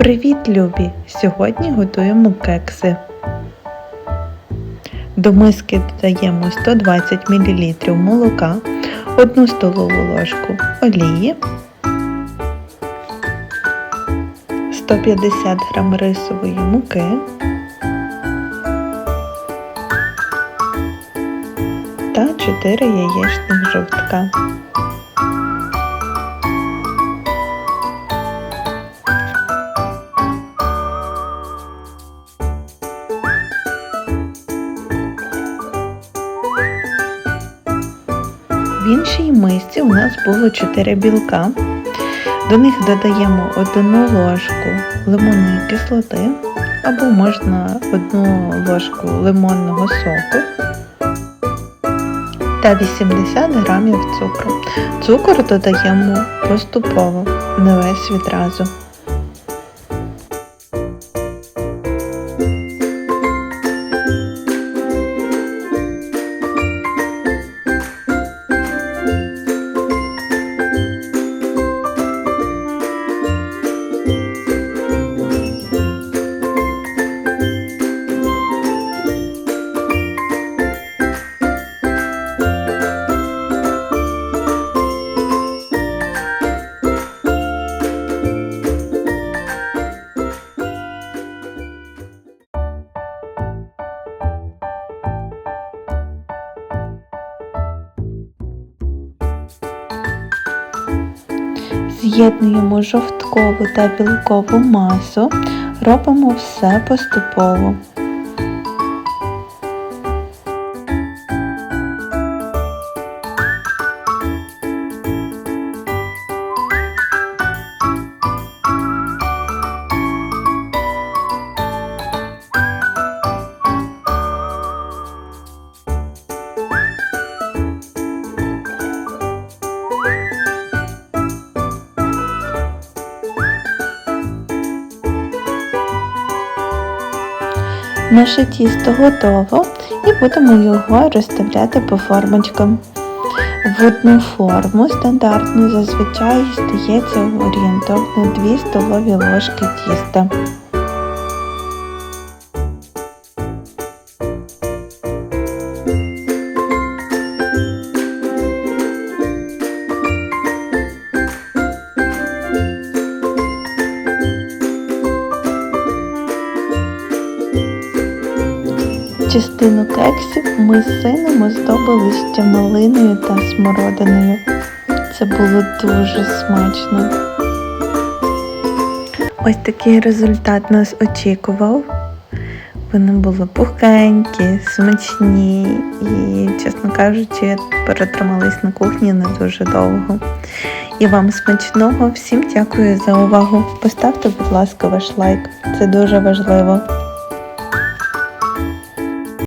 Привіт, любі! Сьогодні готуємо кекси. До миски додаємо 120 мл молока, 1 столову ложку олії, 150 г рисової муки, та 4 яєчних жовтка. В іншій мисці у нас було 4 білка. До них додаємо 1 ложку лимонної кислоти, або можна 1 ложку лимонного соку та 80 грамів цукру. Цукор додаємо поступово, не весь відразу. З'єднуємо жовткову та білкову масу, робимо все поступово. Наше тісто готово і будемо його розставляти по формочкам. В одну форму стандартну зазвичай стається орієнтовно 2 столові ложки тіста. Частину кексів ми з сином оздобили ще малиною та смородиною. Це було дуже смачно. Ось такий результат нас очікував. Вони були пухенькі, смачні і, чесно кажучи, перетримались на кухні не дуже довго. І вам смачного, всім дякую за увагу. Поставте, будь ласка, ваш лайк. Це дуже важливо.